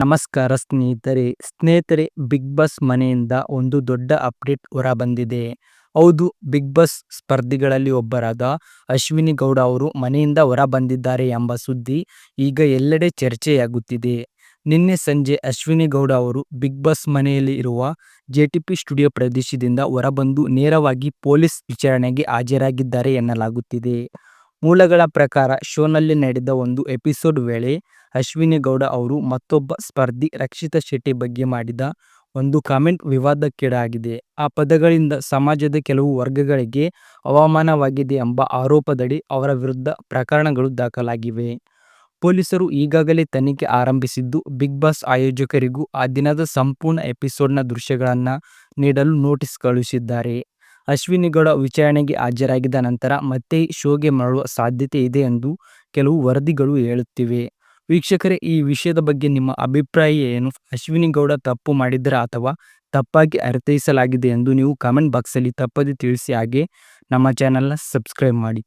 ನಮಸ್ಕಾರ ಸ್ನೇಹಿತರೆ. ಸ್ನೇಹಿತರೆ, ಬಿಗ್ ಬಾಸ್ ಮನೆಯಿಂದ ಒಂದು ದೊಡ್ಡ ಅಪ್ಡೇಟ್ ಹೊರಬಂದಿದೆ. ಹೌದು, ಬಿಗ್ ಬಾಸ್ ಸ್ಪರ್ಧಿಗಳಲ್ಲಿ ಒಬ್ಬರಾದ ಅಶ್ವಿನಿ ಗೌಡ ಅವರು ಮನೆಯಿಂದ ಹೊರ ಬಂದಿದ್ದಾರೆ ಎಂಬ ಸುದ್ದಿ ಈಗ ಎಲ್ಲೆಡೆ ಚರ್ಚೆಯಾಗುತ್ತಿದೆ. ನಿನ್ನೆ ಸಂಜೆ ಅಶ್ವಿನಿ ಗೌಡ ಅವರು ಬಿಗ್ ಬಾಸ್ ಮನೆಯಲ್ಲಿ ಇರುವ ಜೆಟಿಪಿ ಸ್ಟುಡಿಯೋ ಪ್ರದೇಶದಿಂದ ಹೊರಬಂದು ನೇರವಾಗಿ ಪೊಲೀಸ್ ವಿಚಾರಣೆಗೆ ಹಾಜರಾಗಿದ್ದಾರೆ ಎನ್ನಲಾಗುತ್ತಿದೆ. ಮೂಲಗಳ ಪ್ರಕಾರ ಶೋನಲ್ಲಿ ನಡೆದ ಒಂದು ಎಪಿಸೋಡ್ ವೇಳೆ ಅಶ್ವಿನಿ ಗೌಡ ಅವರು ಮತ್ತೊಬ್ಬ ಸ್ಪರ್ಧಿ ರಕ್ಷಿತಾ ಶೆಟ್ಟಿ ಬಗ್ಗೆ ಮಾಡಿದ ಒಂದು ಕಾಮೆಂಟ್ ವಿವಾದಕ್ಕೀಡಾಗಿದೆ. ಆ ಪದಗಳಿಂದ ಸಮಾಜದ ಕೆಲವು ವರ್ಗಗಳಿಗೆ ಅವಮಾನವಾಗಿದೆ ಎಂಬ ಆರೋಪದಡಿ ಅವರ ವಿರುದ್ಧ ಪ್ರಕರಣಗಳು ದಾಖಲಾಗಿವೆ. ಪೊಲೀಸರು ಈಗಾಗಲೇ ತನಿಖೆ ಆರಂಭಿಸಿದ್ದು, ಬಿಗ್ ಬಾಸ್ ಆಯೋಜಕರಿಗೂ ಆ ದಿನದ ಸಂಪೂರ್ಣ ಎಪಿಸೋಡ್ನ ದೃಶ್ಯಗಳನ್ನು ನೀಡಲು ನೋಟಿಸ್ ಕಳುಹಿಸಿದ್ದಾರೆ. ಅಶ್ವಿನಿ ಗೌಡ ವಿಚಾರಣೆಗೆ ಹಾಜರಾಗಿದ್ದ ನಂತರ ಮತ್ತೆ ಶೋಗೆ ಮರಳುವ ಸಾಧ್ಯತೆ ಇದೆ ಎಂದು ಕೆಲವು ವರದಿಗಳು ಹೇಳುತ್ತಿವೆ. ವೀಕ್ಷಕರೇ, ಈ ವಿಷಯದ ಬಗ್ಗೆ ನಿಮ್ಮ ಅಭಿಪ್ರಾಯ ಏನು? ಅಶ್ವಿನಿ ಗೌಡ ತಪ್ಪು ಮಾಡಿದ್ದರ ಅಥವಾ ತಪ್ಪಾಗಿ ಅರ್ಥೈಸಲಾಗಿದೆ ಎಂದು ನೀವು ಕಾಮೆಂಟ್ ಬಾಕ್ಸಲ್ಲಿ ತಪ್ಪದೆ ತಿಳಿಸಿ ಹಾಗೆ ನಮ್ಮ ಚಾನಲ್ನ ಸಬ್ಸ್ಕ್ರೈಬ್ ಮಾಡಿ.